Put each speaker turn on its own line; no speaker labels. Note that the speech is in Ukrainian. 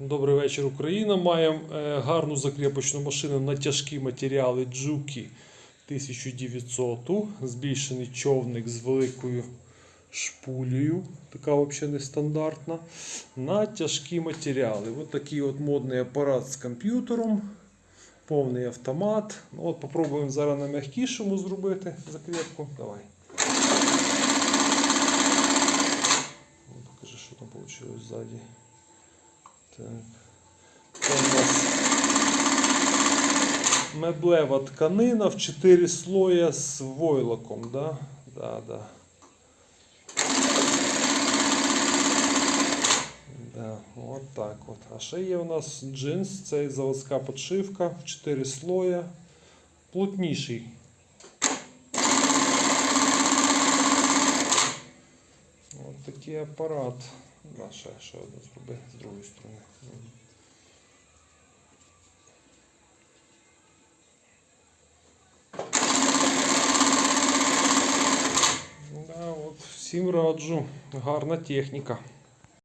Добрий вечір, Україна. Маємо е, гарну закріпочну машину на тяжкі матеріали Джукі 1900. Збільшений човник з великою шпулею. Така взагалі нестандартна. На тяжкі матеріали. Ось такий от модний апарат з комп'ютером. Повний автомат. Ну, от Попробуємо зараз на м'якішому зробити закріпку. Давай. Покажи, що там вийшло ззаді. Так. Це у нас меблева тканина в 4 слоя з войлоком. Да? Да, да. Да, от так от. А ще є у нас джинс, це заводська подшивка в 4 слоя. Плотніший. От такий апарат. Да, ще, ще одну зроби з другої сторони. Да, от всім раджу. Гарна техніка.